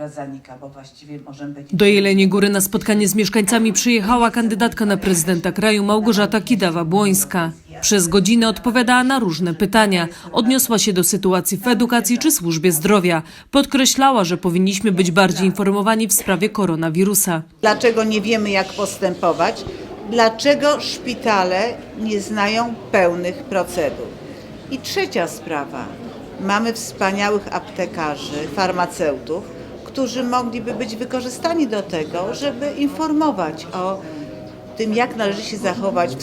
która zanika, bo właściwie możemy być... Do Jeleniej Góry na spotkanie z mieszkańcami przyjechała kandydatka na prezydenta kraju Małgorzata Kidawa-Błońska. Przez godzinę odpowiadała na różne pytania. Odniosła się do sytuacji w edukacji czy służbie zdrowia. Podkreślała, że powinniśmy być bardziej informowani w sprawie koronawirusa. Dlaczego nie wiemy, jak postępować? Dlaczego szpitale nie znają pełnych procedur? I trzecia sprawa. Mamy wspaniałych aptekarzy, farmaceutów, którzy mogliby być wykorzystani do tego, żeby informować o tym, jak należy się zachować w,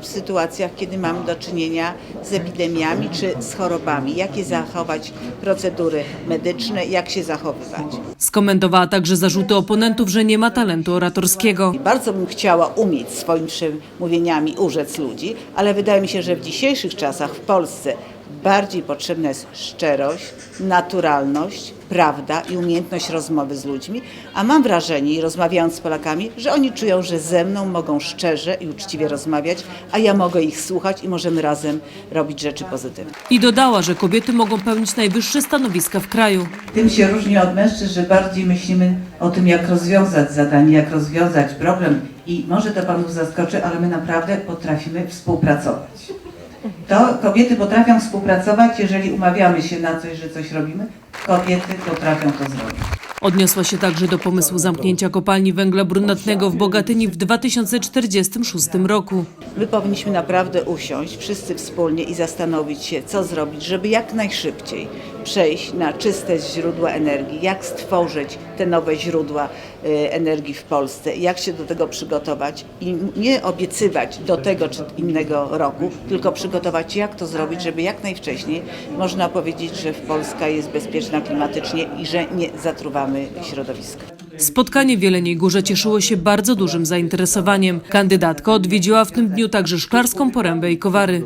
w sytuacjach, kiedy mamy do czynienia z epidemiami czy z chorobami. Jakie zachować procedury medyczne, jak się zachowywać. Skomentowała także zarzuty oponentów, że nie ma talentu oratorskiego. Bardzo bym chciała umieć swoimi przemówieniami urzec ludzi, ale wydaje mi się, że w dzisiejszych czasach w Polsce bardziej potrzebna jest szczerość, naturalność, prawda i umiejętność rozmowy z ludźmi, a mam wrażenie, rozmawiając z Polakami, że oni czują, że ze mną mogą szczerze i uczciwie rozmawiać, a ja mogę ich słuchać i możemy razem robić rzeczy pozytywne. I dodała, że kobiety mogą pełnić najwyższe stanowiska w kraju. Tym się różni od mężczyzn, że bardziej myślimy o tym, jak rozwiązać zadanie, jak rozwiązać problem. I może to panów zaskoczy, ale my naprawdę potrafimy współpracować. To kobiety potrafią współpracować, jeżeli umawiamy się na coś, że coś robimy. Kobiety potrafią to zrobić. Odniosła się także do pomysłu zamknięcia kopalni węgla brunatnego w Bogatyni w 2046 roku. My powinniśmy naprawdę usiąść wszyscy wspólnie i zastanowić się, co zrobić, żeby jak najszybciej przejść na czyste źródła energii, jak stworzyć te nowe źródła y, energii w Polsce, jak się do tego przygotować i nie obiecywać do tego czy innego roku, tylko przygotować, jak to zrobić, żeby jak najwcześniej można powiedzieć, że Polska jest bezpieczna klimatycznie i że nie zatruwamy środowiska. Spotkanie w Jeleniej Górze cieszyło się bardzo dużym zainteresowaniem. Kandydatka odwiedziła w tym dniu także Szklarską Porębę i Kowary.